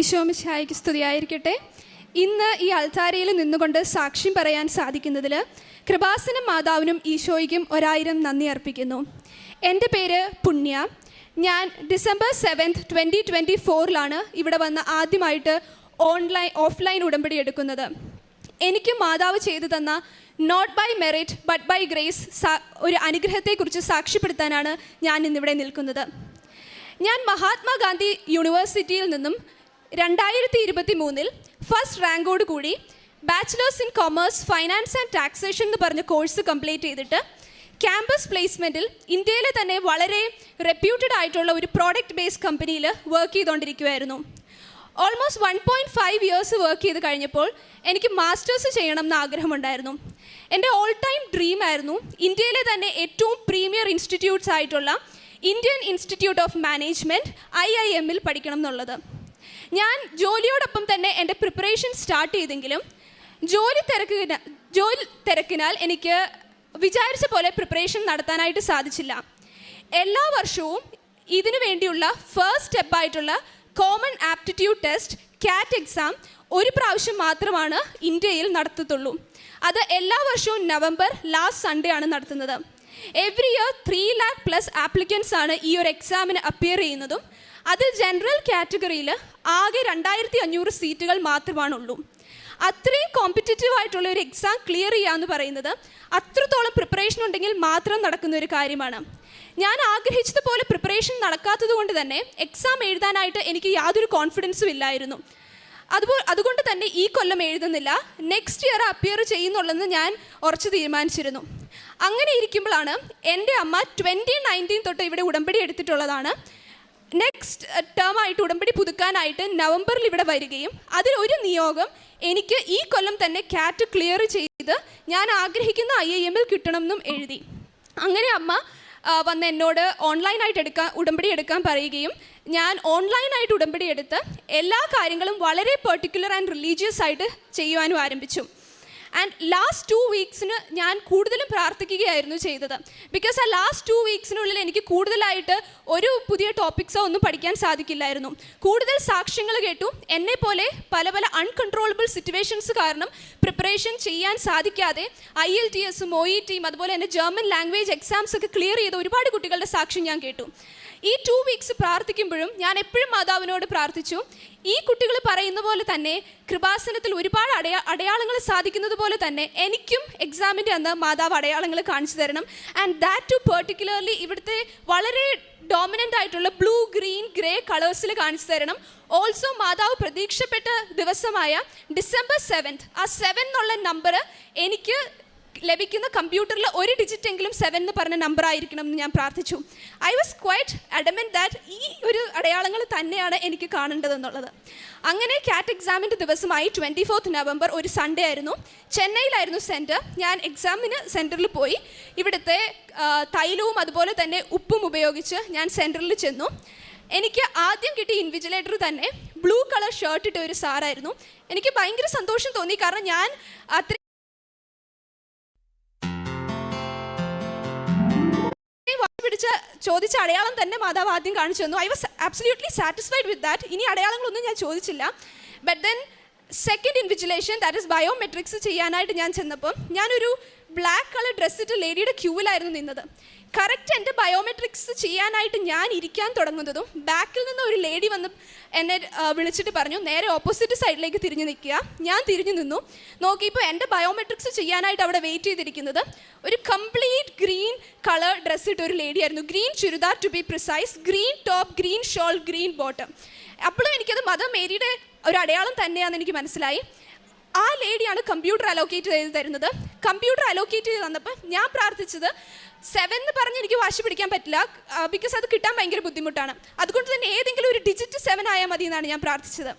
ഈശോമിശായിക്ക് സ്തുതിയായിരിക്കട്ടെ. ഇന്ന് ഈ അൾത്താരയിൽ നിന്നുകൊണ്ട് സാക്ഷ്യം പറയാൻ സാധിക്കുന്നതിൽ കൃപാസന മാതാവിനും ഈശോയ്ക്കും ഒരായിരം നന്ദി അർപ്പിക്കുന്നു. എന്റെ പേര് പുണ്യ. ഞാൻ ഡിസംബർ സെവൻത് ട്വന്റി ട്വന്റി ഫോറിലാണ് ഇവിടെ വന്ന് ആദ്യമായിട്ട് ഓൺലൈൻ ഓഫ്ലൈൻ ഉടമ്പടി എടുക്കുന്നത്. എനിക്ക് മാതാവ് ചെയ്തു തന്ന not by merit but by grace ഒരു അനുഗ്രഹത്തെക്കുറിച്ച് സാക്ഷ്യപ്പെടുത്താനാണ് ഞാൻ ഇന്നിവിടെ നിൽക്കുന്നത്. ഞാൻ മഹാത്മാഗാന്ധി യൂണിവേഴ്സിറ്റിയിൽ നിന്നും രണ്ടായിരത്തി ഇരുപത്തി മൂന്നിൽ ഫസ്റ്റ് റാങ്കോട് കൂടി bachelors in commerce finance and taxation എന്ന് പറഞ്ഞ കോഴ്സ് കംപ്ലീറ്റ് ചെയ്തിട്ട് ക്യാമ്പസ് പ്ലേസ്മെന്റിൽ ഇന്ത്യയിലെ തന്നെ വളരെ റെപ്യൂട്ടഡ് ആയിട്ടുള്ള ഒരു പ്രോഡക്റ്റ് ബേസ്ഡ് കമ്പനിയിൽ work ചെയ്തുകൊണ്ടിരിക്കുമായിരുന്നു almost one point five years work ചെയ്ത് കഴിഞ്ഞപ്പോൾ എനിക്ക് മാസ്റ്റേഴ്സ് ചെയ്യണം എന്ന് ആഗ്രഹമുണ്ടായിരുന്നു. എന്റെ ഓൾ ടൈം ഡ്രീം ആയിരുന്നു ഇന്ത്യയിലെ തന്നെ ഏറ്റവും പ്രീമിയർ ഇൻസ്റ്റിറ്റ്യൂട്ട്സ് ആയിട്ടുള്ള Indian institute of management I I എമ്മിൽ പഠിക്കണം എന്നുള്ളത്. ഞാൻ ജോലിയോടൊപ്പം തന്നെ എന്റെ പ്രിപ്പറേഷൻ സ്റ്റാർട്ട് ചെയ്തെങ്കിലും ജോലി തിരക്കിന ജോലി തിരക്കിനാൽ എനിക്ക് വിചാരിച്ച പോലെ പ്രിപ്പറേഷൻ നടത്താനായിട്ട് സാധിച്ചില്ല. എല്ലാ വർഷവും ഇതിനു വേണ്ടിയുള്ള first സ്റ്റെപ്പായിട്ടുള്ള common aptitude test CAT exam ഒരു പ്രാവശ്യം മാത്രമാണ് ഇന്ത്യയിൽ നടത്തത്തുള്ളൂ. അത് എല്ലാ വർഷവും നവംബർ ലാസ്റ്റ് സൺഡേ ആണ് നടത്തുന്നത്. Every year three lakh plus applicants ആണ് ഈ ഒരു എക്സാമിന് അപ്പിയർ ചെയ്യുന്നതും. അതിൽ ജനറൽ കാറ്റഗറിയിൽ ആകെ രണ്ടായിരത്തി അഞ്ഞൂറ് സീറ്റുകൾ മാത്രമാണുള്ളൂ. അത്രയും കോമ്പറ്റീറ്റീവ് ആയിട്ടുള്ള ഒരു എക്സാം ക്ലിയർ ചെയ്യുക എന്ന് പറയുന്നത് അത്രത്തോളം പ്രിപ്പറേഷൻ ഉണ്ടെങ്കിൽ മാത്രം നടക്കുന്ന ഒരു കാര്യമാണ്. ഞാൻ ആഗ്രഹിച്ചതുപോലെ പ്രിപ്പറേഷൻ നടക്കാത്തത് കൊണ്ട് തന്നെ എക്സാം എഴുതാനായിട്ട് എനിക്ക് യാതൊരു കോൺഫിഡൻസും ഇല്ലായിരുന്നു. അതുപോ അതുകൊണ്ട് തന്നെ ഈ കൊല്ലം എഴുതുന്നില്ല. നെക്സ്റ്റ് ഇയർ അപ്പിയർ ചെയ്യുന്നുള്ളതെന്ന് ഞാൻ ഉറച്ചു തീരുമാനിച്ചിരുന്നു. അങ്ങനെ ഇരിക്കുമ്പോഴാണ് എന്റെ അമ്മ ട്വന്റി നയന്റീൻ തൊട്ട് ഇവിടെ ഉടമ്പടി എടുത്തിട്ടുള്ളതാണ്. നെക്സ്റ്റ് ടേം ആയിട്ട് ഉടമ്പടി പുതുക്കാനായിട്ട് നവംബറിൽ ഇവിടെ വരികയും അതിൽ ഒരു നിയോഗം എനിക്ക് ഈ കൊല്ലം തന്നെ കാറ്റ് ക്ലിയർ ചെയ്ത് ഞാൻ ആഗ്രഹിക്കുന്ന ഐ ഐ എമ്മിൽ കിട്ടണമെന്നും എഴുതി. അങ്ങനെ അമ്മ വന്ന് എന്നോട് ഓൺലൈനായിട്ട് എടുക്കാൻ ഉടമ്പടി എടുക്കാൻ പറയുകയും ഞാൻ ഓൺലൈനായിട്ട് ഉടമ്പടി എടുത്ത് എല്ലാ കാര്യങ്ങളും വളരെ പെർട്ടിക്കുലർ ആൻഡ് റിലീജിയസ് ആയിട്ട് ചെയ്യുവാനും ആരംഭിച്ചു. ആൻഡ് ലാസ്റ്റ് ടു വീക്സിന് ഞാൻ കൂടുതലും പ്രാർത്ഥിക്കുകയായിരുന്നു ചെയ്തത്. ബിക്കോസ് ആ ലാസ്റ്റ് ടു വീക്സിനുള്ളിൽ എനിക്ക് കൂടുതലായിട്ട് ഒരു പുതിയ ടോപ്പിക്സോ ഒന്നും പഠിക്കാൻ സാധിക്കില്ലായിരുന്നു. കൂടുതൽ സാക്ഷ്യങ്ങൾ കേട്ടു. എന്നെ പോലെ പല പല അൺകൺട്രോളബിൾ സിറ്റുവേഷൻസ് കാരണം പ്രിപ്പറേഷൻ ചെയ്യാൻ സാധിക്കാതെ ഐ എൽ ടി എസും ഒ ഇ ടിയും അതുപോലെ തന്നെ ജർമ്മൻ ലാംഗ്വേജ് എക്സാംസ് ഒക്കെ ക്ലിയർ ചെയ്ത ഒരുപാട് കുട്ടികളുടെ സാക്ഷ്യം ഞാൻ കേട്ടു. ഈ ടു വീക്സ് പ്രാർത്ഥിക്കുമ്പോഴും ഞാൻ എപ്പോഴും മാതാവിനോട് പ്രാർത്ഥിച്ചു. ഈ കുട്ടികൾ പറയുന്ന പോലെ തന്നെ കൃപാസനത്തിൽ ഒരുപാട് അടയാ അടയാളങ്ങൾ സാധിക്കുന്നത് പോലെ തന്നെ എനിക്കും എക്സാമിന്റെ അന്ന് മാതാവ് അടയാളങ്ങൾ കാണിച്ചു തരണം. ആൻഡ് ദാറ്റ് ടു പെർട്ടിക്കുലർലി ഇവിടുത്തെ വളരെ ഡോമിനന്റ് ആയിട്ടുള്ള ബ്ലൂ ഗ്രീൻ ഗ്രേ കളേഴ്സിൽ കാണിച്ചു തരണം. ഓൾസോ മാതാവ് പ്രതീക്ഷപ്പെട്ട ദിവസമായ ഡിസംബർ സെവൻത്ത് ആ സെവൻ എന്നുള്ള നമ്പർ എനിക്ക് ലഭിക്കുന്ന കമ്പ്യൂട്ടറിൽ ഒരു ഡിജിറ്റ് എങ്കിലും സെവൻ എന്ന് പറഞ്ഞ നമ്പർ ആയിരിക്കണം എന്ന് ഞാൻ പ്രാർത്ഥിച്ചു. I was quite adamant that ഈ ഒരു അടയാളങ്ങൾ തന്നെയാണ് എനിക്ക് കാണേണ്ടതെന്നുള്ളത്. അങ്ങനെ കാറ്റ് എക്സാമിന്റെ ദിവസമായി ട്വന്റി ഫോർത്ത് നവംബർ ഒരു സൺഡേ ആയിരുന്നു. ചെന്നൈയിലായിരുന്നു സെന്റർ ഞാൻ എക്സാമിന് സെന്ററിൽ പോയി. ഇവിടുത്തെ തൈലവും അതുപോലെ തന്നെ ഉപ്പും ഉപയോഗിച്ച് ഞാൻ സെന്ററിൽ ചെന്നു. എനിക്ക് ആദ്യം കിട്ടിയ ഇൻവിജിലേറ്റർ തന്നെ ബ്ലൂ കളർ ഷർട്ട് ഇട്ട ഒരു സാറായിരുന്നു. എനിക്ക് ഭയങ്കര സന്തോഷം തോന്നി. കാരണം ഞാൻ അത്ര പിടിച്ച ചോദിച്ച അടയാളം തന്നെ മാതാവ് ആദ്യം കാണിച്ചു തന്നു. I was absolutely satisfied with that ഇനി അടയാളങ്ങളൊന്നും ഞാൻ ചോദിച്ചില്ല. But then second invigilation that is biometrics ചെയ്യാനായിട്ട് ഞാൻ ചെന്നപ്പം ഞാനൊരു ബ്ലാക്ക് കളർ ഡ്രസ് ഇട്ട് ലേഡിയുടെ ക്യൂവിലായിരുന്നു നിന്നത്. കറക്റ്റ് എന്റെ ബയോമെട്രിക്സ് ചെയ്യാനായിട്ട് ഞാൻ ഇരിക്കാൻ തുടങ്ങുന്നതും ബാക്കിൽ നിന്ന് ഒരു ലേഡി വന്ന് എന്നെ വിളിച്ചിട്ട് പറഞ്ഞു നേരെ ഓപ്പോസിറ്റ് സൈഡിലേക്ക് തിരിഞ്ഞു നിൽക്കുക. ഞാൻ തിരിഞ്ഞു നിന്നു. നോക്കിയപ്പോൾ എന്റെ ബയോമെട്രിക്സ് ചെയ്യാനായിട്ട് അവിടെ വെയിറ്റ് ചെയ്തിരിക്കുന്നത് ഒരു കംപ്ലീറ്റ് ഗ്രീൻ കളർ ഡ്രസ്സ് ഇട്ട ഒരു ലേഡി ആയിരുന്നു. Green churidar to be precise green top green shawl green bottom അപ്പോഴും എനിക്കത് മദർ മേരിയുടെ ഒരു അടയാളം തന്നെയാണെന്ന് എനിക്ക് മനസ്സിലായി. ആ ലേഡിയാണ് കമ്പ്യൂട്ടർ അലോക്കേറ്റ് ചെയ്ത് തരുന്നത്. കമ്പ്യൂട്ടർ അലോക്കേറ്റ് ചെയ്ത് തന്നപ്പോൾ ഞാൻ പ്രാർത്ഥിച്ചത് സെവൻ എന്ന് പറഞ്ഞ് എനിക്ക് വാശി പിടിക്കാൻ പറ്റില്ല ബിക്കോസ് അത് കിട്ടാൻ ഭയങ്കര ബുദ്ധിമുട്ടാണ്. അതുകൊണ്ട് തന്നെ ഏതെങ്കിലും ഒരു ഡിജിറ്റ് സെവൻ ആയാൽ മതി എന്നാണ് ഞാൻ പ്രാർത്ഥിച്ചത്.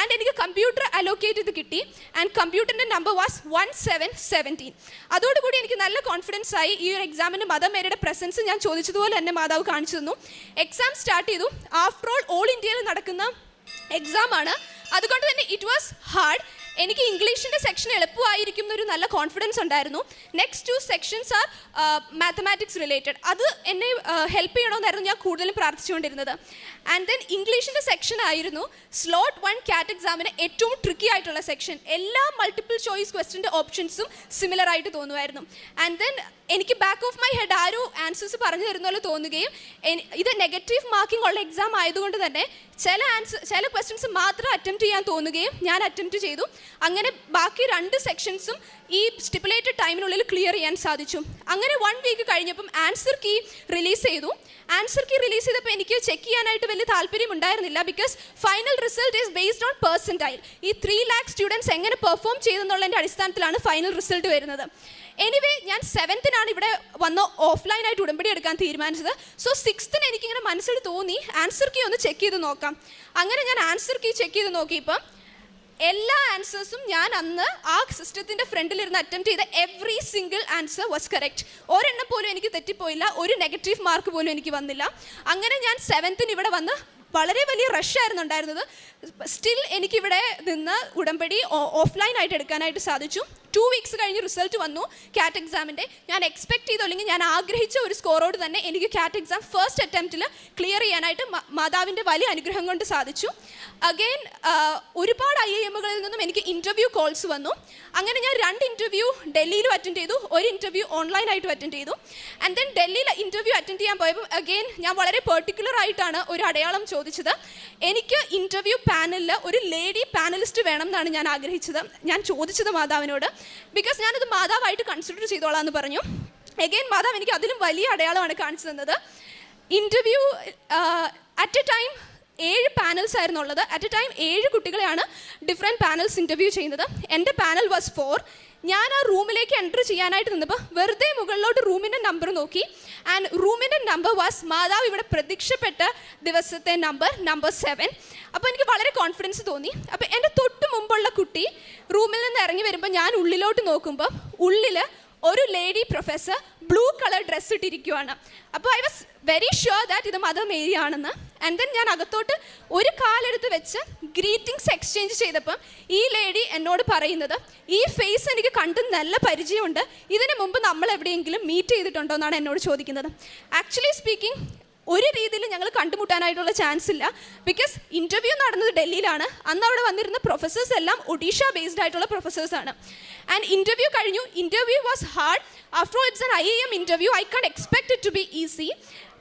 ആൻഡ് എനിക്ക് കമ്പ്യൂട്ടർ അലോക്കേറ്റ് ചെയ്ത് കിട്ടി. ആൻഡ് കമ്പ്യൂട്ടറിന്റെ number was one seven seventeen അതോടുകൂടി എനിക്ക് നല്ല കോൺഫിഡൻസ് ആയി. ഈ ഒരു എക്സാമിന് മദർ മേരിയുടെ പ്രസൻസ് ഞാൻ ചോദിച്ചതുപോലെ തന്നെ മാതാവ് കാണിച്ചു തന്നു. എക്സാം സ്റ്റാർട്ട് ചെയ്തു. ആഫ്റ്റർ ഓൾ ഓൾ ഇന്ത്യയിൽ നടക്കുന്ന എക്സാം ആണ്. അതുകൊണ്ട് തന്നെ ഇറ്റ് വാസ് ഹാർഡ് എനിക്ക് ഇംഗ്ലീഷിന്റെ സെക്ഷൻ എളുപ്പമായിരിക്കും എന്നൊരു നല്ല കോൺഫിഡൻസ് ഉണ്ടായിരുന്നു. Next two sections are mathematics related അത് എന്നെ ഹെൽപ്പ് ചെയ്യണമെന്നായിരുന്നു ഞാൻ കൂടുതലും പ്രാർത്ഥിച്ചുകൊണ്ടിരുന്നത്. ആൻഡ് ദെൻ ഇംഗ്ലീഷിന്റെ സെക്ഷൻ ആയിരുന്നു സ്ലോട്ട് വൺ കാറ്റ് എക്സാമിന് ഏറ്റവും ട്രിക്കി ആയിട്ടുള്ള സെക്ഷൻ എല്ലാ മൾട്ടിപ്പിൾ ചോയ്സ് ക്വസ്റ്റിന്റെ ഓപ്ഷൻസും സിമിലർ ആയിട്ട് തോന്നുമായിരുന്നു. ആൻഡ് ദെൻ എനിക്ക് ബാക്ക് ഓഫ് മൈ ഹെഡ് ആരോ ആൻസേഴ്സ് പറഞ്ഞു തരുന്ന പോലെ തോന്നുകയും ഇത് നെഗറ്റീവ് മാർക്കിംഗ് ഉള്ള എക്സാം ആയതുകൊണ്ട് തന്നെ ചില ആൻസർ ചില ക്വസ്റ്റ്യൻസ് മാത്രം അറ്റംപ്റ്റ് ചെയ്യാൻ തോന്നുകയും ഞാൻ അറ്റംപ്റ്റ് ചെയ്തു. അങ്ങനെ ബാക്കി രണ്ട് സെക്ഷൻസും ഈ സ്റ്റിപ്പുലേറ്റഡ് ടൈമിനുള്ളിൽ ക്ലിയർ ചെയ്യാൻ സാധിച്ചു. അങ്ങനെ വൺ വീക്ക് കഴിഞ്ഞപ്പം ആൻസർ കീ റിലീസ് ചെയ്തു. ആൻസർ കീ റിലീസ് ചെയ്തപ്പോൾ എനിക്ക് ചെക്ക് ചെയ്യാനായിട്ട് വലിയ താല്പര്യം ഉണ്ടായിരുന്നില്ല because final result is based on percentile ഈ ത്രീ ലാക്ക് സ്റ്റുഡൻസ് എങ്ങനെ പെർഫോം ചെയ്തെന്നുള്ളതിന്റെ അടിസ്ഥാനത്തിലാണ് ഫൈനൽ റിസൾട്ട് വരുന്നത്. എനിവേ ഞാൻ സെവൻത്തിനാണ് ഇവിടെ വന്ന് ഓഫ്ലൈനായിട്ട് ഉടമ്പടി എടുക്കാൻ തീരുമാനിച്ചത്. സോ സിക്സ്ത്തിന് എനിക്കിങ്ങനെ മനസ്സിൽ തോന്നി. ആൻസർ കീ ഒന്ന് ചെക്ക് ചെയ്ത് നോക്കാം. അങ്ങനെ ഞാൻ ആൻസർ കീ ചെക്ക് ചെയ്ത് നോക്കിയപ്പം എല്ലാ ആൻസേഴ്സും ഞാൻ അന്ന് ആ സിസ്റ്റത്തിന്റെ ഫ്രണ്ടിലിരുന്ന് അറ്റംപ്റ്റ് ചെയ്ത every single answer was correct ഒരെണ്ണം പോലും എനിക്ക് തെറ്റിപ്പോയില്ല. ഒരു നെഗറ്റീവ് മാർക്ക് പോലും എനിക്ക് വന്നില്ല. അങ്ങനെ ഞാൻ സെവൻത്തിന് ഇവിടെ വന്ന് വളരെ വലിയ റഷായിരുന്നു ഉണ്ടായിരുന്നത്. സ്റ്റിൽ എനിക്കിവിടെ നിന്ന് ഉടമ്പടി ഓഫ്ലൈൻ ആയിട്ട് എടുക്കാനായിട്ട് സാധിച്ചു. ടു വീക്സ് കഴിഞ്ഞ് റിസൾട്ട് വന്നു കാറ്റ് എക്സാമിന്റെ ഞാൻ എക്സ്പെക്ട് ചെയ്തോ അല്ലെങ്കിൽ ഞാൻ ആഗ്രഹിച്ച ഒരു സ്കോറോട് തന്നെ എനിക്ക് കാറ്റ് എക്സാം ഫസ്റ്റ് അറ്റംപ്റ്റിൽ ക്ലിയർ ചെയ്യാനായിട്ട് മാതാവിന്റെ വലിയ അനുഗ്രഹം കൊണ്ട് സാധിച്ചു. അഗെയിൻ ഒരുപാട് ഐ എമ്മുകളിൽ നിന്നും എനിക്ക് ഇന്റർവ്യൂ കോൾസ് വന്നു. അങ്ങനെ ഞാൻ രണ്ട് ഇന്റർവ്യൂ ഡൽഹിയിലും അറ്റൻഡ് ചെയ്തു ഒരു ഇന്റർവ്യൂ ഓൺലൈനായിട്ടും അറ്റൻഡ് ചെയ്തു. ആൻഡ് ദെൻ ഡൽഹിയിൽ ഇന്റർവ്യൂ അറ്റൻഡ് ചെയ്യാൻ പോയപ്പോൾ അഗെയിൻ ഞാൻ വളരെ പെർട്ടിക്കുലർ ആയിട്ടാണ് ഒരു അടയാളം ചോദിച്ചത് എനിക്ക് ഇന്റർവ്യൂ പാനലിൽ ഒരു ലേഡി പാനലിസ്റ്റ് വേണം എന്നാണ് ഞാൻ ആഗ്രഹിച്ചത്. ഞാൻ ചോദിച്ചത് മാതാവിനോട് ബിക്കോസ് ഞാനത് മാതാവായിട്ട് കൺസിഡർ ചെയ്തോളാം എന്ന് പറഞ്ഞു. എഗെയിൻ മാതാവ് എനിക്ക് അതിലും വലിയ അടയാളമാണ് കാണിച്ചു തന്നത്. ഇന്റർവ്യൂ അറ്റ് എ ടൈം ഏഴ് പാനൽസ് ആയിരുന്നു ഉള്ളത്. അറ്റ് എ ടൈം ഏഴ് കുട്ടികളെയാണ് ഡിഫറെന്റ് പാനൽസ് ഇന്റർവ്യൂ ചെയ്യുന്നത്. എന്റെ പാനൽ വാസ് ഫോർ ഞാൻ ആ റൂമിലേക്ക് എന്റർ ചെയ്യാനായിട്ട് നിന്നപ്പോൾ വെറുതെ മുകളിലോട്ട് റൂമിന്റെ നമ്പർ നോക്കി. ആൻഡ് റൂമിന്റെ നമ്പർ വാസ് മാതാവ് ഇവിടെ പ്രതീക്ഷപ്പെട്ട ദിവസത്തെ നമ്പർ നമ്പർ സെവൻ അപ്പോൾ എനിക്ക് വളരെ കോൺഫിഡൻസ് തോന്നി. അപ്പോൾ എന്റെ തൊട്ട് മുമ്പുള്ള കുട്ടി റൂമിൽ നിന്ന് ഇറങ്ങി വരുമ്പോൾ ഞാൻ ഉള്ളിലോട്ട് നോക്കുമ്പോൾ ഉള്ളിൽ ഒരു lady professor blue colour dress ഇട്ടിരിക്കുവാണ്. അപ്പോൾ I was very sure that ഇത് മദർ മേരി ആണെന്ന്. ആൻഡ് ദെൻ ഞാൻ അകത്തോട്ട് ഒരു കാലെടുത്ത് വെച്ച് ഗ്രീറ്റിംഗ്സ് എക്സ്ചേഞ്ച് ചെയ്തപ്പം ഈ ലേഡി എന്നോട് പറയുന്നത് ഈ ഫേസ് എനിക്ക് കണ്ട് നല്ല പരിചയമുണ്ട്. ഇതിനു മുമ്പ് നമ്മൾ എവിടെയെങ്കിലും മീറ്റ് ചെയ്തിട്ടുണ്ടോ? എന്നാണ് എന്നോട് ചോദിക്കുന്നത്. ആക്ച്വലി സ്പീക്കിംഗ് ഒരു രീതിയിൽ ഞങ്ങൾ കണ്ടുമുട്ടാനായിട്ടുള്ള ചാൻസ് ഇല്ല. ബിക്കോസ് ഇന്റർവ്യൂ നടന്നത് ഡൽഹിയിലാണ്. അന്ന് അവിടെ വന്നിരുന്ന പ്രൊഫസേഴ്സ് എല്ലാം ഒഡീഷ ബേസ്ഡ് ആയിട്ടുള്ള പ്രൊഫസേഴ്സ് ആണ്. ആൻഡ് ഇന്റർവ്യൂ കഴിഞ്ഞു. Interview was hard after it's N I M interview I can't expect it to be easy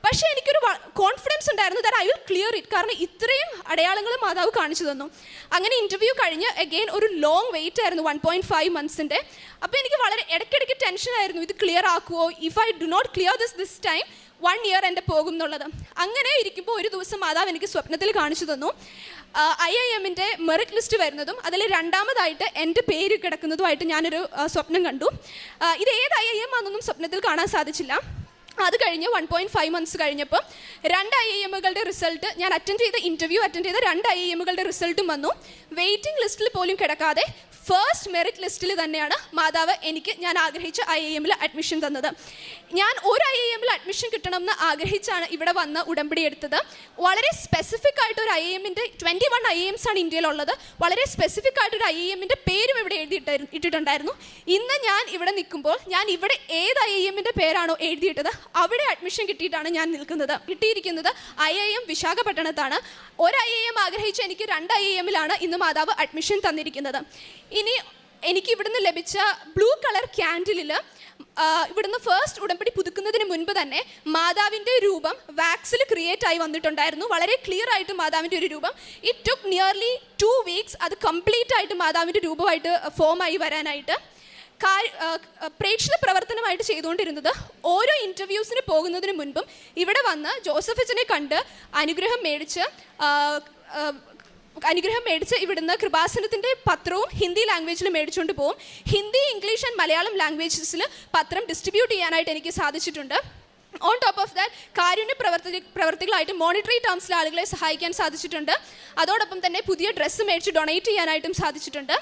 പക്ഷേ എനിക്കൊരു കോൺഫിഡൻസ് ഉണ്ടായിരുന്നു that I will clear it കാരണം ഇത്രയും അടയാളങ്ങൾ മാതാവ് കാണിച്ചു തന്നു. അങ്ങനെ ഇന്റർവ്യൂ കഴിഞ്ഞ് അഗെയിൻ ഒരു ലോങ് വെയിറ്റ് ആയിരുന്നു. വൺ പോയിന്റ് ഫൈവ് മന്ത്സിന്റെ അപ്പോൾ എനിക്ക് വളരെ ഇടയ്ക്കിടയ്ക്ക് ടെൻഷനായിരുന്നു ഇത് clear ആക്കുമോ if I do not clear this this time one year എന്റെ പോകും എന്നുള്ളത്. അങ്ങനെ ഇരിക്കുമ്പോൾ ഒരു ദിവസം മാതാവ് എനിക്ക് സ്വപ്നത്തിൽ കാണിച്ചു തന്നു. ഐ ഐ എമ്മിന്റെ മെറിറ്റ് ലിസ്റ്റ് വരുന്നതും അതിൽ രണ്ടാമതായിട്ട് എന്റെ പേര് കിടക്കുന്നതുമായിട്ട് ഞാനൊരു സ്വപ്നം കണ്ടു. ഇത് ഏത് ഐ ഐ എം ആണെന്നൊന്നും സ്വപ്നത്തിൽ കാണാൻ സാധിച്ചില്ല. അത് കഴിഞ്ഞ് വൺ പോയിന്റ് ഫൈവ് മന്ത്സ് കഴിഞ്ഞപ്പോൾ രണ്ട് ഐ എമ്മുകളുടെ റിസൾട്ട് ഞാൻ അറ്റൻഡ് ചെയ്ത ഇന്റർവ്യൂ അറ്റൻഡ് ചെയ്ത രണ്ട് ഐ എമ്മുകളുടെ റിസൾട്ടും വന്നു. വെയിറ്റിംഗ് ലിസ്റ്റിൽ പോലും കിടക്കാതെ ഫസ്റ്റ് മെറിറ്റ് ലിസ്റ്റിൽ തന്നെയാണ് മാതാവ് എനിക്ക് ഞാൻ ആഗ്രഹിച്ച ഐ ഐ എമ്മിൽ അഡ്മിഷൻ തന്നത്. ഞാൻ ഒരു ഐ ഐ എമ്മിൽ അഡ്മിഷൻ കിട്ടണമെന്ന് ആഗ്രഹിച്ചാണ് ഇവിടെ വന്ന് ഉടമ്പടി എടുത്തത്. വളരെ സ്പെസിഫിക് ആയിട്ട് ഒരു ഐ ഐ എമ്മിന്റെ ട്വന്റി വൺ ഐ എംസ് ആണ് ഇന്ത്യയിലുള്ളത്. വളരെ സ്പെസിഫിക് ആയിട്ട് ഒരു ഐ ഐ എമ്മിന്റെ പേരും ഇവിടെ എഴുതിയിട്ടായിരുന്നു ഇട്ടിട്ടുണ്ടായിരുന്നു. ഇന്ന് ഞാൻ ഇവിടെ നിൽക്കുമ്പോൾ ഞാൻ ഇവിടെ ഏത് ഐ ഐ എമ്മിന്റെ പേരാണോ എഴുതിയിട്ടത് അവിടെ അഡ്മിഷൻ കിട്ടിയിട്ടാണ് ഞാൻ നിൽക്കുന്നത്. കിട്ടിയിരിക്കുന്നത് ഐ ഐ എം വിശാഖപട്ടണത്താണ്. ഒരു ഐ ഐ എം ആഗ്രഹിച്ച് എനിക്ക് രണ്ട് ഐ ഐ എമ്മിലാണ് ഇന്ന് മാതാവ് അഡ്മിഷൻ തന്നിരിക്കുന്നത്. ഇനി എനിക്ക് ഇവിടുന്ന് ലഭിച്ച ബ്ലൂ കളർ ക്യാൻഡിലിൽ ഇവിടുന്ന് ഫസ്റ്റ് ഉടമ്പടി പുതുക്കുന്നതിന് മുൻപ് തന്നെ മാതാവിന്റെ രൂപം വാക്സിൽ ക്രിയേറ്റ് ആയി വന്നിട്ടുണ്ടായിരുന്നു. വളരെ ക്ലിയർ ആയിട്ട് മാതാവിന്റെ ഒരു രൂപം. It took nearly two weeks അത് കംപ്ലീറ്റ് ആയിട്ട് മാതാവിന്റെ രൂപമായിട്ട് ഫോം ആയി വരാനായിട്ട്. പ്രേക്ഷിത പ്രവർത്തനമായിട്ട് ചെയ്തുകൊണ്ടിരുന്നത് ഓരോ ഇന്റർവ്യൂസിന് പോകുന്നതിന് മുൻപും ഇവിടെ വന്ന് ജോസഫ് അച്ഛനെ കണ്ട് അനുഗ്രഹം മേടിച്ച് അനുഗ്രഹം മേടിച്ച് ഇവിടുന്ന് കൃപാസനത്തിന്റെ പത്രവും ഹിന്ദി ലാംഗ്വേജിൽ മേടിച്ചുകൊണ്ട് പോകും ഹിന്ദി ഇംഗ്ലീഷ് ആൻഡ് മലയാളം ലാംഗ്വേജസിൽ പത്രം ഡിസ്ട്രിബ്യൂട്ട് ചെയ്യാനായിട്ട് എനിക്ക് സാധിച്ചിട്ടുണ്ട്. ഓൺ ടോപ്പ് ഓഫ് ദാറ്റ് കാരുണ്യ പ്രവർത്തി പ്രവർത്തികളായിട്ട് മോണിറ്ററി ടേംസിൽ ആളുകളെ സഹായിക്കാൻ സാധിച്ചിട്ടുണ്ട്. അതോടൊപ്പം തന്നെ പുതിയ ഡ്രസ്സ് മേടിച്ച് ഡൊണേറ്റ് ചെയ്യാനായിട്ടും സാധിച്ചിട്ടുണ്ട്.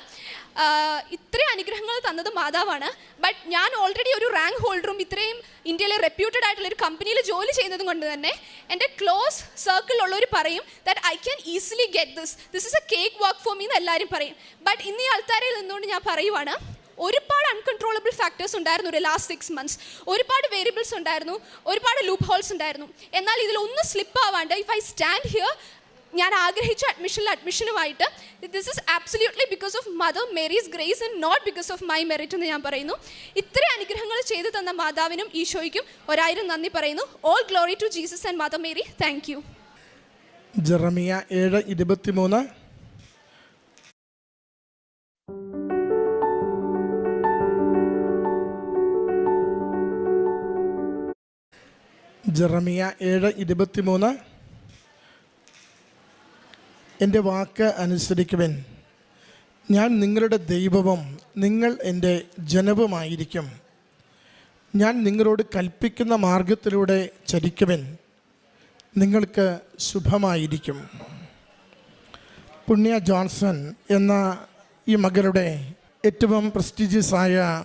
ഇത്രയും അനുഗ്രഹങ്ങൾ തന്നത് മാതാവാണ്. ബട്ട് ഞാൻ ഓൾറെഡി ഒരു റാങ്ക് ഹോൾഡറും ഇത്രയും ഇന്ത്യയിലെ റെപ്യൂട്ടഡ് ആയിട്ടുള്ള ഒരു കമ്പനിയിൽ ജോലി ചെയ്യുന്നതും കൊണ്ട് തന്നെ എന്റെ ക്ലോസ് സർക്കിളിലുള്ളവർ പറയും that I can easily get this this is a cake work for me എന്ന് എല്ലാവരും പറയും. ബട്ട് ഇന്ന് ഈ ആൾക്കാരിൽ നിന്നുകൊണ്ട് ഞാൻ പറയുവാണ് ഒരുപാട് അൺകൺട്രോളബിൾ ഫാക്ടേഴ്സ് ഉണ്ടായിരുന്നു ഒരു ലാസ്റ്റ് സിക്സ് മന്ത്സ് ഒരുപാട് വേരിയബിൾസ് ഉണ്ടായിരുന്നു ഒരുപാട് ലൂപ്പ് ഹോൾസ് ഉണ്ടായിരുന്നു. എന്നാൽ ഇതിൽ ഇതിലൊന്നും സ്ലിപ്പ് ആവാണ്ട് ഇഫ് ഐ സ്റ്റാൻഡ് ഹിയർ ഞാൻ ആഗ്രഹിച്ച അഡ്മിഷനിൽ അഡ്മിഷനുമായിട്ട് this is absolutely because of mother Mary's grace and not because of my merit എന്ന് ഞാൻ പറയുന്നു. ഇത്രയും അനുഗ്രഹങ്ങൾ ചെയ്തു തന്ന മാതാവിനും ഈശോയ്ക്കും ഒരായിരം നന്ദി പറയുന്നു. All glory to Jesus and mother Mary thank you Jeremiah ഏഴ് ഇരുപത്തിമൂന്ന്. ജെറമിയ ഏഴ് ഇരുപത്തിമൂന്ന്. എന്റെ വാക്ക് അനുസരിക്കുവൻ. ഞാൻ നിങ്ങളുടെ ദൈവവും നിങ്ങൾ എന്റെ ജനവുമായിരിക്കും. ഞാൻ നിങ്ങളോട് കൽപ്പിക്കുന്ന മാർഗത്തിലൂടെ ചരിക്കുവൻ. നിങ്ങൾക്ക് ശുഭമായിരിക്കും. പുണ്യ ജോൺസൺ എന്ന ഈ മകളുടെ ഏറ്റവും പ്രസ്റ്റീജിയസ് ആയ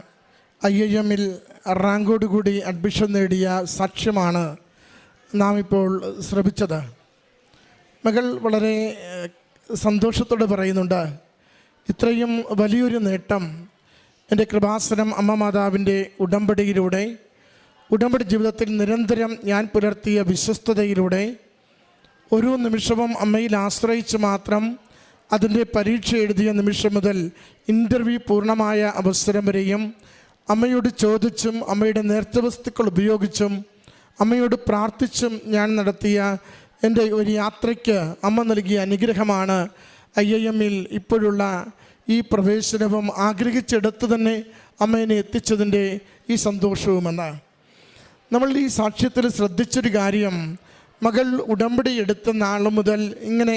ഐ ഐ എമ്മിൽ റാങ്കോടുകൂടി അഡ്മിഷൻ നേടിയ സാക്ഷ്യമാണ് നാം ഇപ്പോൾ ശ്രമിച്ചത്. മകൾ വളരെ സന്തോഷത്തോടെ പറയുന്നുണ്ട് ഇത്രയും വലിയൊരു നേട്ടം എന്റെ കൃപാസനം അമ്മ മാതാവിന്റെ ഉടമ്പടിയിലൂടെ ഉടമ്പടി ജീവിതത്തിൽ നിരന്തരം ഞാൻ പുലർത്തിയ വിശ്വസ്തതയിലൂടെ ഒരു നിമിഷവും അമ്മയിൽ ആശ്രയിച്ച് മാത്രം അതിന്റെ പരീക്ഷ എഴുതിയ നിമിഷം മുതൽ ഇന്റർവ്യൂ പൂർണമായ അവസരം വരെയും അമ്മയോട് ചോദിച്ചും അമ്മയുടെ നേർത്ത വസ്തുക്കൾ ഉപയോഗിച്ചും അമ്മയോട് പ്രാർത്ഥിച്ചും ഞാൻ നടത്തിയ എന്റെ ഒരു യാത്രയ്ക്ക് അമ്മ നൽകിയ അനുഗ്രഹമാണ്. ഐ ഐ എമ്മിൽ ഇപ്പോഴുള്ള ഈ പ്രവേശനവും ആഗ്രഹിച്ചെടുത്ത് തന്നെ അമ്മേനെ എത്തിച്ചതിന്റെ ഈ സന്തോഷവുമെന്ന്. നമ്മൾ ഈ സാക്ഷ്യത്തിൽ ശ്രദ്ധിച്ചൊരു കാര്യം മകൾ ഉടമ്പടി എടുത്ത നാൾ മുതൽ ഇങ്ങനെ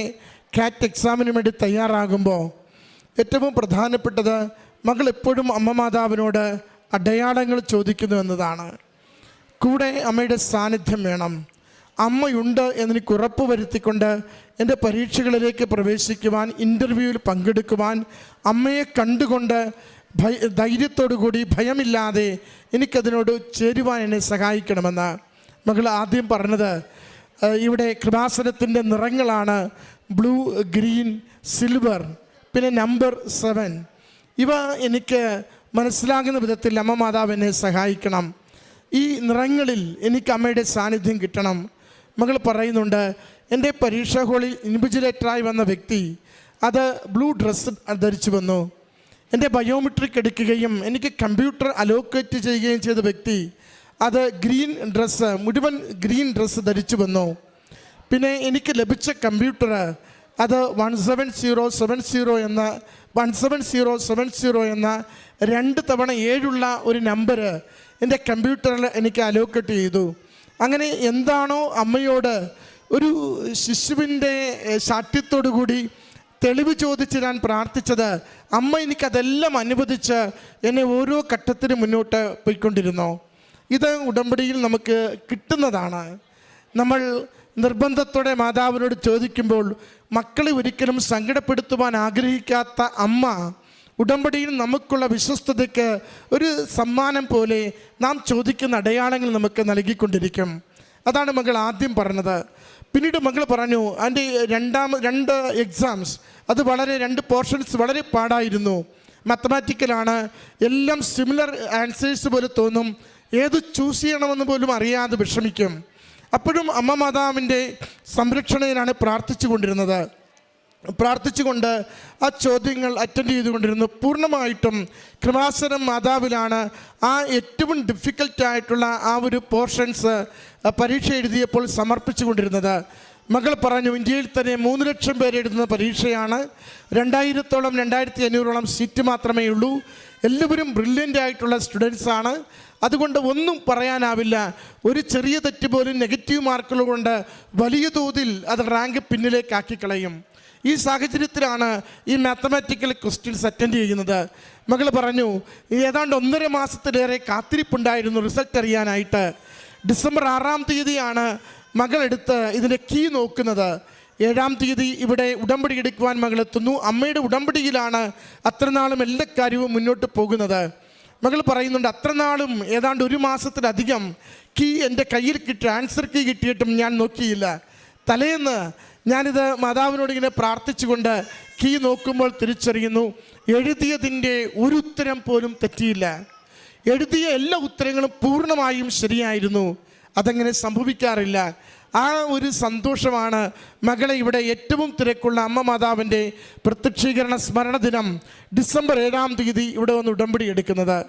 കാറ്റ് എക്സാമിന് വേണ്ടി തയ്യാറാകുമ്പോൾ ഏറ്റവും പ്രധാനപ്പെട്ടത് മകൾ എപ്പോഴും അമ്മ മാതാവിനോട് അടയാളങ്ങൾ ചോദിക്കുന്നു എന്നതാണ്. കൂടെ അമ്മയുടെ സാന്നിധ്യം വേണം. അമ്മയുണ്ട് എന്നെനിക്ക് ഉറപ്പ് വരുത്തിക്കൊണ്ട് എന്റെ പരീക്ഷകളിലേക്ക് പ്രവേശിക്കുവാൻ ഇന്റർവ്യൂവിൽ പങ്കെടുക്കുവാൻ അമ്മയെ കണ്ടുകൊണ്ട് ഭയ ധൈര്യത്തോടു കൂടി ഭയമില്ലാതെ എനിക്കതിനോട് ചേരുവാൻ എന്നെ സഹായിക്കണമെന്ന് മകൾ ആദ്യം പറഞ്ഞത്. ഇവിടെ കൃപാസനത്തിന്റെ നിറങ്ങളാണ് ബ്ലൂ ഗ്രീൻ സിൽവർ പിന്നെ നമ്പർ സെവൻ. ഇവ എനിക്ക് മനസ്സിലാകുന്ന വിധത്തിൽ അമ്മ മാതാവ് എന്നെ സഹായിക്കണം. ഈ നിറങ്ങളിൽ എനിക്ക് അമ്മയുടെ സാന്നിധ്യം കിട്ടണം. മകൾ പറയുന്നുണ്ട് എന്റെ പരീക്ഷാ ഹോളിൽ ഇൻവിജിലേറ്ററായി വന്ന വ്യക്തി അത് ബ്ലൂ ഡ്രസ്സ് ധരിച്ചു വന്നു. എന്റെ ബയോമെട്രിക് എടുക്കുകയും എനിക്ക് കമ്പ്യൂട്ടർ അലോക്കേറ്റ് ചെയ്യുകയും ചെയ്ത വ്യക്തി അത് ഗ്രീൻ ഡ്രസ്സ് മുഴുവൻ ഗ്രീൻ ഡ്രസ്സ് ധരിച്ചു വന്നു. പിന്നെ എനിക്ക് ലഭിച്ച കമ്പ്യൂട്ടർ അത് one seven zero seven zero എന്ന one seven zero seven zero എന്ന രണ്ട് തവണ ഏഴുള്ള ഒരു നമ്പർ എന്റെ കമ്പ്യൂട്ടറിൽ എനിക്ക് അലോക്കേറ്റ് ചെയ്തു. അങ്ങനെ എന്താണോ അമ്മയോട് ഒരു ശിശുവിന്റെ കൂടി തെളിവ് ചോദിച്ച് ഞാൻ പ്രാർത്ഥിച്ചത് അമ്മ എനിക്കതെല്ലാം അനുവദിച്ച് എന്നെ ഓരോ ഘട്ടത്തിന് മുന്നോട്ട് പോയിക്കൊണ്ടിരുന്നു. ഇത് ഉടമ്പടിയിൽ നമുക്ക് കിട്ടുന്നതാണ്. നമ്മൾ നിർബന്ധത്തോടെ മാതാവിനോട് ചോദിക്കുമ്പോൾ മക്കളെ ഒരിക്കലും സങ്കടപ്പെടുത്തുവാൻ ആഗ്രഹിക്കാത്ത അമ്മ ഉടമ്പടിയിൽ നമുക്കുള്ള വിശ്വസ്തതയ്ക്ക് ഒരു സമ്മാനം പോലെ നാം ചോദിക്കുന്ന അടയാളങ്ങൾ നമുക്ക് നൽകിക്കൊണ്ടിരിക്കും. അതാണ് മകൾ ആദ്യം പറഞ്ഞത്. പിന്നീട് മകൾ പറഞ്ഞു അതിന്റെ രണ്ടാമ രണ്ട് എക്സാംസ് അത് വളരെ രണ്ട് പോർഷൻസ് വളരെ പാടായിരുന്നു. മാത്തമാറ്റിക്കലാണ് എല്ലാം സിമിലർ ആൻസേഴ്സ് പോലെ തോന്നും. ഏത് ചൂസ് ചെയ്യണമെന്ന് പോലും അറിയാതെ വിഷമിക്കും. അപ്പോഴും അമ്മ മാതാവിന്റെ സംരക്ഷണയിലാണ് പ്രാർത്ഥിച്ചു കൊണ്ടിരുന്നത് പ്രാർത്ഥിച്ചുകൊണ്ട് ആ ചോദ്യങ്ങൾ അറ്റൻഡ് ചെയ്തുകൊണ്ടിരുന്നു. പൂർണമായിട്ടും കൃപാസനം മാതാവിലാണ്. ആ ഏറ്റവും ഡിഫിക്കൽട്ടായിട്ടുള്ള ആ ഒരു പോർഷൻസ് പരീക്ഷ എഴുതിയപ്പോൾ സമർപ്പിച്ചു കൊണ്ടിരുന്നത് മകൾ പറഞ്ഞു ഇന്ത്യയിൽ തന്നെ മൂന്ന് ലക്ഷം പേര് എഴുതുന്ന പരീക്ഷയാണ്. രണ്ടായിരത്തോളം രണ്ടായിരത്തി അഞ്ഞൂറോളം സീറ്റ് മാത്രമേ ഉള്ളൂ. എല്ലാവരും ബ്രില്യന്റ് ആയിട്ടുള്ള സ്റ്റുഡൻസാണ് അതുകൊണ്ട് ഒന്നും പറയാനാവില്ല. ഒരു ചെറിയ തെറ്റ് പോലും നെഗറ്റീവ് മാർക്കുകൾ കൊണ്ട് വലിയ തോതിൽ അത് റാങ്ക് പിന്നിലേക്കാക്കി കളയും ഈ സാഹചര്യത്തിലാണ് ഈ മാത്തമാറ്റിക്കൽ ക്വസ്റ്റ്യൻസ് അറ്റൻഡ് ചെയ്യുന്നത്. മകൾ പറഞ്ഞു ഏതാണ്ട് ഒന്നര മാസത്തിലേറെ കാത്തിരിപ്പുണ്ടായിരുന്നു റിസൾട്ട് അറിയാനായിട്ട്. ഡിസംബർ ആറാം തീയതിയാണ് മകളെടുത്ത് ഇതിന്റെ കീ നോക്കുന്നത്. ഏഴാം തീയതി ഇവിടെ ഉടമ്പടി എടുക്കുവാൻ മകൾ എത്തുന്നു. അമ്മയുടെ ഉടമ്പടിയിലാണ് അത്രനാളും എല്ലാ കാര്യവും മുന്നോട്ട് പോകുന്നത്. മകൾ പറയുന്നുണ്ട് അത്ര നാളും ഏതാണ്ട് ഒരു മാസത്തിലധികം കീ എന്റെ കയ്യിൽ കിട്ടി ആൻസർ കീ കിട്ടിയിട്ടും ഞാൻ നോക്കിയില്ല. തലേന്ന് ഞാനിത് മാതാവിനോട് ഇങ്ങനെ പ്രാർത്ഥിച്ചുകൊണ്ട് കീ നോക്കുമ്പോൾ തിരിച്ചറിയുന്നു എഴുതിയതിന്റെ ഒരു ഉത്തരം പോലും തെറ്റിയില്ല. എഴുതിയ എല്ലാ ഉത്തരങ്ങളും പൂർണമായും ശരിയായിരുന്നു. അതങ്ങനെ സംഭവിക്കാറില്ല. ആ ഒരു സന്തോഷമാണ് മകളെ ഇവിടെ ഏറ്റവും തിരക്കുള്ള അമ്മ മാതാവിന്റെ പ്രത്യക്ഷീകരണ സ്മരണ ദിനം ഡിസംബർ ഏഴാം തീയതി ഇവിടെ വന്ന് ഉടമ്പടി എടുക്കുന്നത്.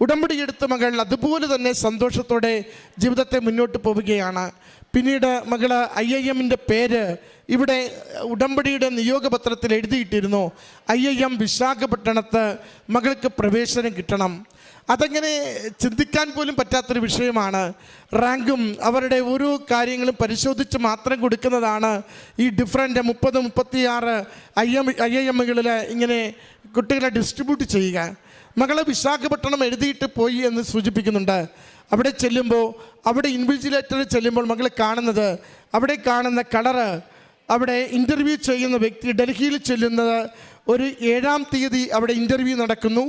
ഉടമ്പടി എടുത്ത മകൾ അതുപോലെ തന്നെ സന്തോഷത്തോടെ ജീവിതത്തെ മുന്നോട്ട് പോവുകയാണ്. പിന്നീട് മകൾ ഐ ഐ എമ്മിന്റെ പേര് ഇവിടെ ഉടമ്പടിയുടെ നിയോഗപത്രത്തിൽ എഴുതിയിട്ടിരുന്നു. ഐ ഐ എം വിശാഖപട്ടണത്ത് മകൾക്ക് പ്രവേശനം കിട്ടണം. അതങ്ങനെ ചിന്തിക്കാൻ പോലും പറ്റാത്തൊരു വിഷയമാണ്. റാങ്കും അവരുടെ ഓരോ കാര്യങ്ങളും പരിശോധിച്ച് മാത്രം കൊടുക്കുന്നതാണ് ഈ ഡിഫറന്റ് മുപ്പത് മുപ്പത്തിയാറ് ഐ എം ഐ ഐ എമ്മുകളിൽ ഇങ്ങനെ കുട്ടികളെ ഡിസ്ട്രിബ്യൂട്ട് ചെയ്യുക. മകളെ വിശാഖപട്ടണം എഴുതിയിട്ട് പോയി എന്ന് സൂചിപ്പിക്കുന്നുണ്ട്. അവിടെ ചെല്ലുമ്പോൾ അവിടെ ഇൻവിജിലേറ്ററിൽ ചെല്ലുമ്പോൾ മകൾ കാണുന്നത് അവിടെ കാണുന്ന കളറ് അവിടെ ഇന്റർവ്യൂ ചെയ്യുന്ന വ്യക്തി ഡൽഹിയിൽ ചെല്ലുന്നത് ഒരു ഏഴാം തീയതി അവിടെ ഇന്റർവ്യൂ നടക്കുന്നു.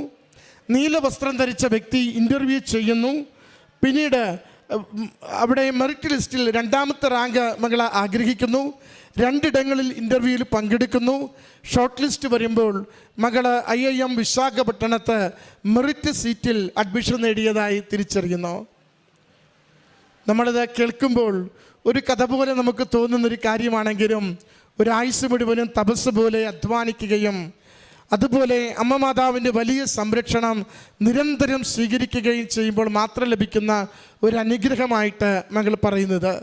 നീല വസ്ത്രം ധരിച്ച വ്യക്തി ഇന്റർവ്യൂ ചെയ്യുന്നു. പിന്നീട് അവിടെ മെറിറ്റ് ലിസ്റ്റിൽ രണ്ടാമത്തെ റാങ്ക് മകൾ ആഗ്രഹിക്കുന്നു. രണ്ടിടങ്ങളിൽ ഇന്റർവ്യൂവിൽ പങ്കെടുക്കുന്നു. ഷോർട്ട് ലിസ്റ്റ് വരുമ്പോൾ മകൾ ഐ ഐ എം വിശാഖപട്ടണത്ത് മെറിറ്റ് സീറ്റിൽ അഡ്മിഷൻ നേടിയതായി തിരിച്ചറിയുന്നു. നമ്മളിത് കേൾക്കുമ്പോൾ ഒരു കഥ പോലെ നമുക്ക് തോന്നുന്നൊരു കാര്യമാണെങ്കിലും ഒരാഴ്ച മുഴുവനും തപസ് പോലെ അധ്വാനിക്കുകയും അതുപോലെ അമ്മ മാതാവിന്റെ വലിയ സംരക്ഷണം നിരന്തരം സ്വീകരിക്കുകയും ചെയ്യുമ്പോൾ മാത്രം ലഭിക്കുന്ന ഒരു അനുഗ്രഹമായിട്ട് മകൾ പറയുന്നത്.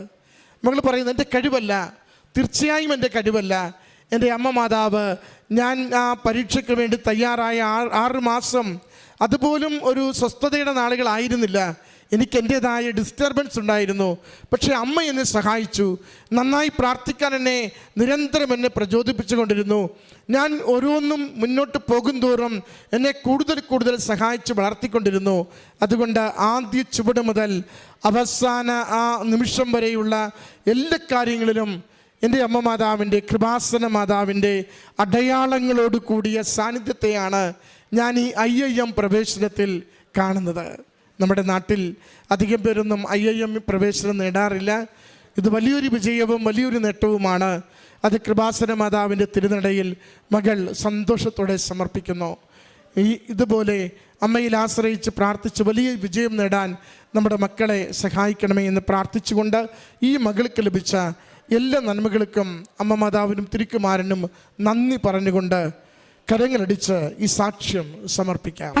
മകൾ പറയുന്നത് എന്റെ കഴിവല്ല തീർച്ചയായും എന്റെ കഴിവല്ല. എന്റെ അമ്മ മാതാവ് ഞാൻ ആ പരീക്ഷയ്ക്ക് വേണ്ടി തയ്യാറായ ആറ് മാസം അതുപോലും ഒരു സ്വസ്ഥതയുടെ നാളുകളായിരുന്നില്ല. എനിക്ക് എന്റേതായ ഡിസ്റ്റർബൻസ് ഉണ്ടായിരുന്നു. പക്ഷേ അമ്മ എന്നെ സഹായിച്ചു. നന്നായി പ്രാർത്ഥിക്കാൻ എന്നെ നിരന്തരം എന്നെ പ്രചോദിപ്പിച്ചുകൊണ്ടിരുന്നു. ഞാൻ ഓരോന്നും മുന്നോട്ട് പോകും തോറും എന്നെ കൂടുതൽ കൂടുതൽ സഹായിച്ച് വളർത്തിക്കൊണ്ടിരുന്നു. അതുകൊണ്ട് ആദ്യ ചുവട് മുതൽ അവസാന ആ നിമിഷം വരെയുള്ള എല്ലാ കാര്യങ്ങളിലും എന്റെ അമ്മ മാതാവിന്റെ കൃപാസന മാതാവിന്റെ അടയാളങ്ങളോട് കൂടിയ സാന്നിധ്യത്തെയാണ് ഞാൻ ഈ ഐ ഐ എം പ്രവേശനത്തിൽ കാണുന്നത്. നമ്മുടെ നാട്ടിൽ അധികം പേരൊന്നും ഐ ഐ എം പ്രവേശനം നേടാറില്ല. ഇത് വലിയൊരു വിജയവും വലിയൊരു നേട്ടവുമാണ്. അത് കൃപാസന മാതാവിന്റെ തിരുനടയിൽ മകൾ സന്തോഷത്തോടെ സമർപ്പിക്കുന്നു. ഈ ഇതുപോലെ അമ്മയിൽ ആശ്രയിച്ച് പ്രാർത്ഥിച്ച് വലിയ വിജയം നേടാൻ നമ്മുടെ മക്കളെ സഹായിക്കണമേ എന്ന് പ്രാർത്ഥിച്ചുകൊണ്ട് ഈ മകൾക്ക് ലഭിച്ച എല്ലാ നന്മകൾക്കും അമ്മ മാതാവിനും തിരുക്കുമാരനും നന്ദി പറഞ്ഞുകൊണ്ട് കരങ്ങളടിച്ച് ഈ സാക്ഷ്യം സമർപ്പിക്കാം.